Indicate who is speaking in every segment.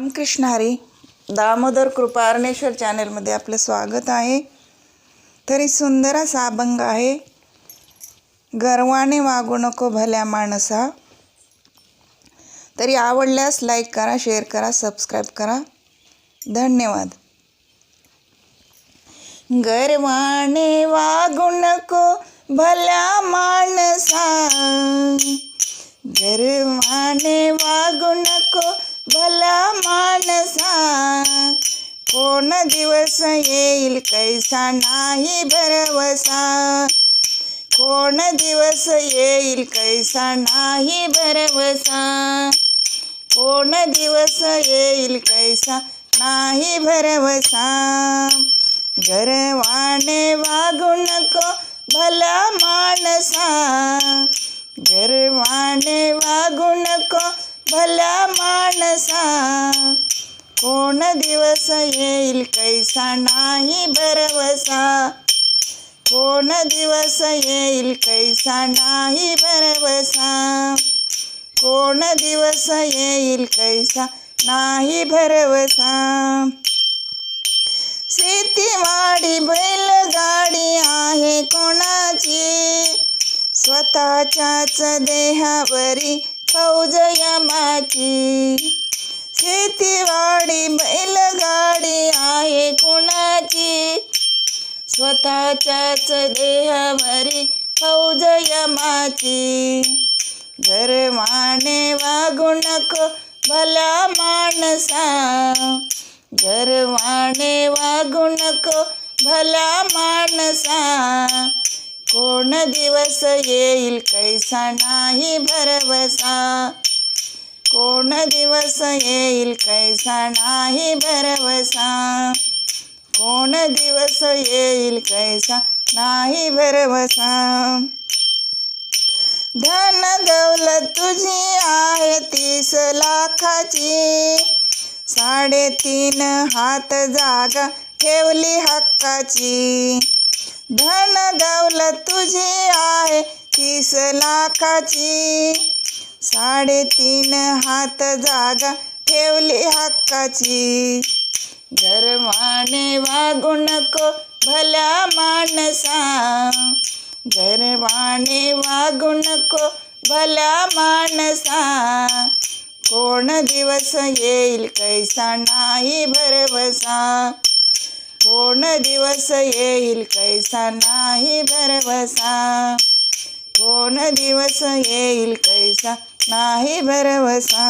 Speaker 1: रामकृष्ण हरी दामोदर कृपा अरणेश्वर चॅनेलमध्ये आपलं स्वागत आहे. तरी सुंदर असा अभंग आहे गर्वाने वागू नको भल्या माणसा. तरी आवडल्यास लाईक करा शेअर करा सबस्क्राईब करा. धन्यवाद. गर्वाने वागू नको भल्या माणसा. गर्वाने वागू नको भला माणसा कोण दिवस येईल कैसा नाही भरवसा? कोण दिवस येईल कैसा नाही भरवसा? कोण दिवस येईल कैसा नाही भरवसा? गर्वाने वागू नको भला माणसा. गर्वाने वागू नको भला माणसा कोण दिवस येईल कैसा नाही भरवसा? कोण दिवस येईल कैसा नाही भरवसा? कोण दिवस येईल कैसा नाही भरवसा? शेतीवाडी बैलगाडी आहे कोणाची? स्वतःच्याच देहावरी फौज यमाची शेतीवाडी बैलगाडी आहे कुणाची? स्वतःच्याच देहावरी फौज यमाची गर्वाने वागू नको भला माणसा. गर्वाने वागू नको भला माणसा. दिवस येईल कैसा नाही भरवसा? कोण दिवस येईल कैसा नाही भरवसा? कोण दिवस येईल कैसा नाही भरवसा? धन दौलत तुझी आहे तीस लाखाची. साडेतीन हात जागा ठेवली हक्काची. तुझी आहे तीस लाखाची. साडेतीन हात जागा ठेवली हक्काची. गर्वाने वागू नको भल्या माणसा. गर्वाने वागू नको भल्या माणसा. कोण दिवस येईल कैसा नाही भरवसा. कोण दिवस येईल कैसा नाही भरवसा? कोण दिवस येईल कैसा नाही भरवसा?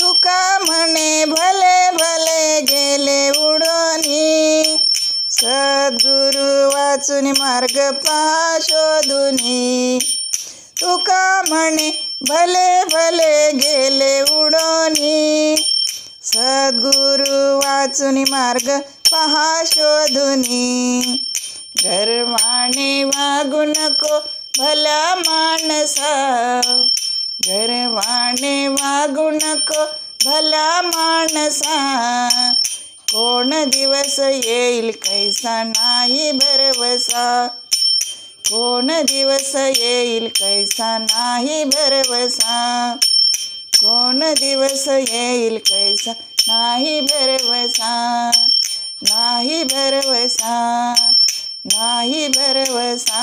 Speaker 1: तुका म्हणे भले भले गेले उडोनी सद्गुरु वाचून मार्ग पहा शोधुनी तुका म्हणे भले भले गेले उडोनी सद्गुरु वाचून मार्ग पहा शोधुनी. गर्वाने वागू नको भला माणसा. गर्वाने वागू नको भला माणसा. कोण दिवस येईल कैसा नाही भरवसा. कोण दिवस येईल कैसा नाही भरवसा. कोण दिवस येईल कैसा नाही भरवसा नाही भरवसा नाही भरवसा.